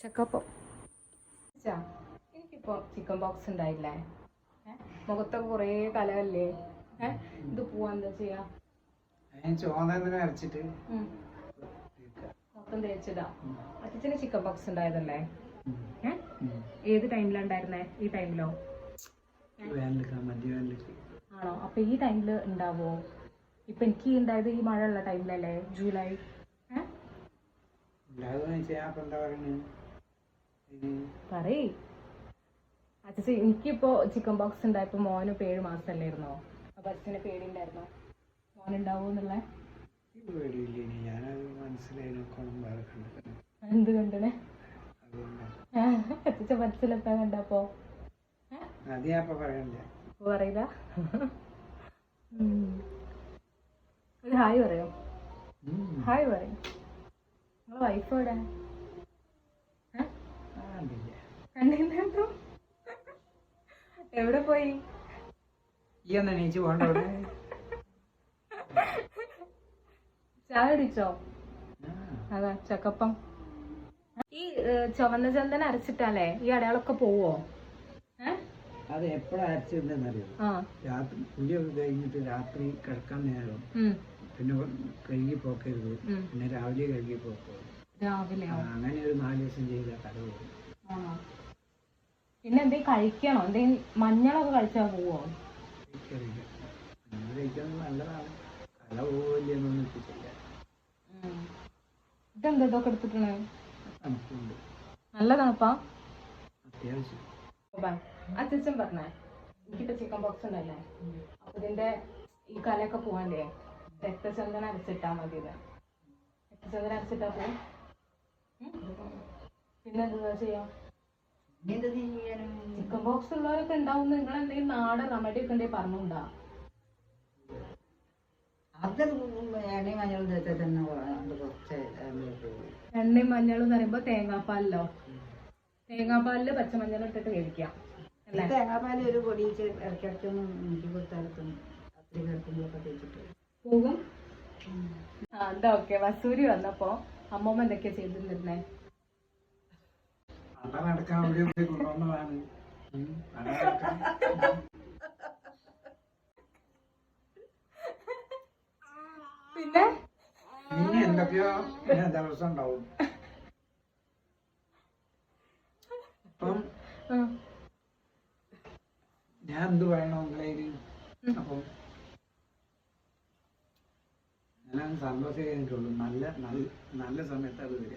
ചക്കപ്പം എനിക്കിപ്പോ എനിക്കിപ്പോൾ chicken box ഉണ്ടായില്ലേ? മുഖത്തൊക്കെ കുറേ കലകല്ലേ? ഏ? ഇത് പോവാ എന്താ ചെയ്യാ? അരച്ചിട്ട്. മൊത്തം തേച്ചിടാ അച്ഛന് ചിക്കൻ ബോക്സ് ഉണ്ടായതല്ലേ. ഏത് ടൈമിലാണ് ഉണ്ടായിരുന്നേ? ഈ ടൈമിലോ ആണോ? അപ്പൊ ഈ ടൈമിൽ ഉണ്ടാവോ? ഇപ്പൊ എനിക്ക് ഉണ്ടായത് ഈ മഴ ഉള്ള ടൈമിലല്ലേ ജൂലൈ. ഏ ഉണ്ടാകുന്ന വെച്ചാൽ അപ്പം എന്താ പറയുന്നത് ഇത് പറയ്. അച്ഛാ എനിക്കിപ്പോ ചിക്കൻ ബോക്സ് ഉണ്ടായപ്പോ മോന് പേര് ഏഴ് മാസമല്ലായിരുന്നോ അപ്പൊ അച്ഛന് പേടിണ്ടായിരുന്നോ കണ്ടിട്ടുണ്ട് എന്ത് കണ്ടണേ മനസ്സിലെത്താൻ കണ്ടപ്പോ. പറയില്ല. ഒരു ഹായ് പറയോ. ഹായ് പറയും. നിങ്ങളെ വൈഫ് എവിടെ? കണ്ടില്ലല്ലോ എവിടെ പോയി? ഈ ഒന്ന് എണീച്ച് പോകണ്ട അവിടെ. ചായ അതാ ചക്കപ്പം. ഈ ചുവന്ന ചന്ദനം അരച്ചിട്ടാലേ ഈ അടയാളൊക്കെ പോവോ? അത് എപ്പോഴാ അരച്ചിരുന്നറിയോ രാത്രി പുളിയൊക്കെ കഴിഞ്ഞിട്ട് രാത്രി കിടക്കാൻ നേരം. പിന്നെ കഴുകി പോക്കരുത്. പിന്നെ രാവിലെ കഴുകി പോക്കോ രാവിലെ അങ്ങനെ ഒരു നാല് ദിവസം ചെയ്ത കഥ പോകും ആണോ പിന്നെ എന്തെങ്കിലും കഴിക്കണോ? എന്തെങ്കിലും മഞ്ഞളൊക്കെ കഴിച്ചാൽ പോവോ. ഇതെന്താ ഇതൊക്കെ എടുത്തിട്ടാണ് നല്ല തണുപ്പാ? അച്ഛൻ പറഞ്ഞേ എനിക്കിപ്പോ ചിക്കൻ ബോക്സ് ഉണ്ടല്ലേ? അപ്പൊ ഇതിന്റെ ഈ കലയൊക്കെ പോവാണ്ടേ? രക്തചന്ദന അരച്ചിട്ടാ മതി ഇത് രക്തചന്ദന അരച്ചിട്ടാ പോവും? പിന്നെ എന്താ ചെയ്യാ? ചിക്കൻ ബോക്സ് ഉള്ളവരൊക്കെ ഉണ്ടാവും നിങ്ങൾ എന്തെങ്കിലും നാടൻ റെമഡി ഒക്കെ ഉണ്ടെങ്കിൽ പറഞ്ഞുണ്ടാ എണ്ണയും മഞ്ഞളും എന്ന് പറയുമ്പോ തേങ്ങാപ്പാലോ തേങ്ങാപ്പാലിൽ പച്ചമഞ്ഞൾ ഇട്ടിട്ട് കഴിക്കാം തേങ്ങാപ്പാൽ ഒരു പൊടി ഇറക്കിടത്തൊന്നും തേച്ചിട്ട്. പോകും. എന്താ ഓക്കെ? വസൂരി വന്നപ്പോ അമ്മമ്മ എന്തൊക്കെയാ ചെയ്തിരുന്നേ നടക്കാൻ അവിടെ ഇവിടെ കൊണ്ടുവന്നതാണ്. പിന്നെ? പിന്നെ എന്തൊക്കെയോ ദിവസം ഉണ്ടാവും. അപ്പം. ഞാൻ എന്ത് പറയണോ നിങ്ങളേൽ അപ്പം ഞാൻ സന്തോഷം കഴിഞ്ഞിട്ടുള്ളൂ നല്ല നല്ല നല്ല സമയത്ത് അത് വരിക.